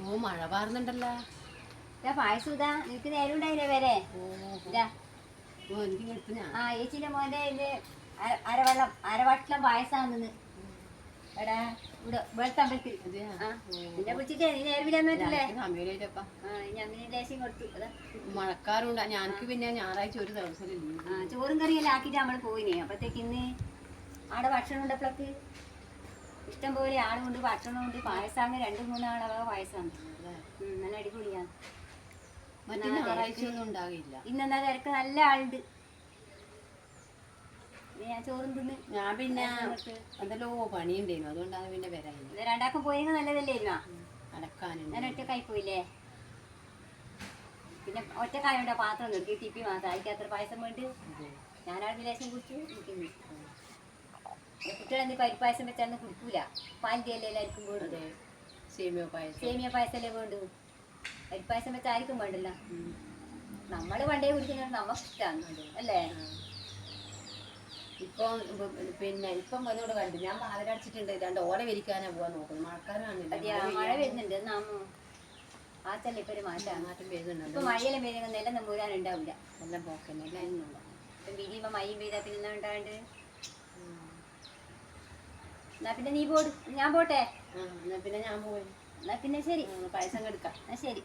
ഓ മഴ പാറുന്നുണ്ടല്ലോ ഇതാ പായസം നിനക്ക് നേരം ഉണ്ടായില്ലേ വരെ? ഓ എനിക്ക് ആ ചേച്ചിന്റെ മോന്റെ അരവെള്ളം അരവട്ടം പായസാന്ന് എടാ ഇവിടെ വിളിച്ചിട്ടേ നീ മഴക്കാറുണ്ട്. ഞാനക്ക് പിന്നെ ഞായറാഴ്ച ഒരു ദിവസം ചോറും കറിയെല്ലാം ആക്കിട്ട് നമ്മൾ പോയിനെ. അപ്പത്തേക്ക് ഇന്ന് ആടെ ഭക്ഷണം ഉണ്ടപ്പോഴേക്ക് ഇഷ്ടം പോലെ ആളുകൊണ്ട് ഭക്ഷണമുണ്ട് പായസാന്ന് രണ്ട് മൂന്നാളവ പായസാണ്. ഉം, നല്ല അടിപൊളിയാണ് ഇന്നെന്നാ തിരക്ക്. നല്ല ആളുണ്ട്. ഞാൻ ചോറും തിന്ന്. ഞാൻ പിന്നെ എന്തെല്ലോ പണിയുണ്ടായിരുന്നു. അതുകൊണ്ടാണ് പിന്നെ വരാൻ രണ്ടാക്കം പോയെങ്കിൽ നല്ലതല്ലേ ഇരുന്നാ അടക്കാനുണ്ട് ഞാൻ ഒറ്റക്കായി പോയില്ലേ? പിന്നെ ഒറ്റക്കായോണ്ടാ പാത്രം നിർത്തി തിപ്പി മാത്രം അതിക്കത്ര പായസം വേണ്ടി. ഞാനാ വിലേശം കുറിച്ച് നിൽക്കുന്നു കുട്ടികളെന്ത് പരിപ്പായസം വെച്ചാൽ കുടിക്കൂല. പാലിന്റെ അല്ലേ എല്ലാവർക്കും വേണ്ടത് സേമിയ പായസം. സേമിയ പായസമല്ലേ വേണ്ടു പരിപ്പായസം വെച്ചാൽ ആർക്കും വേണ്ടല്ല. നമ്മൾ പണ്ടേ കുടിക്കുന്നത് നമുക്ക് ഇഷ്ടമാണ് അല്ലേ? ഇപ്പം പിന്നെ ഇപ്പം വന്നോട് കണ്ടു. ഞാൻ പാലരടിച്ചിട്ടുണ്ട് രണ്ട് ഓല വിരിക്കാനാ പോവാൻ നോക്കുന്നത്. മഴക്കാരാണ് മഴ വരുന്നുണ്ട്. ആച്ചല്ലേ ഇപ്പൊ ഒരു മാറ്റാണ് മാറ്റം വരുന്നുണ്ട്. ഇപ്പൊ മഴയെല്ലാം വരുന്ന നിലം നമ്പൂരാൻ ഉണ്ടാവില്ല എല്ലാം പോക്കന്നെ എല്ലാം വിരിയുമ്പോ മഴയും പെയ്താ പിന്നെ ഉണ്ടാവേണ്ടത്? ഉണ്ടാണ്ട് എന്നാ പിന്നെ നീ പോട്. ഞാൻ പോട്ടെ? എന്നാ പിന്നെ ഞാൻ പോയി. എന്നാ പിന്നെ ശരി. പായസം കെടുക്കാം എന്നാ ശരി.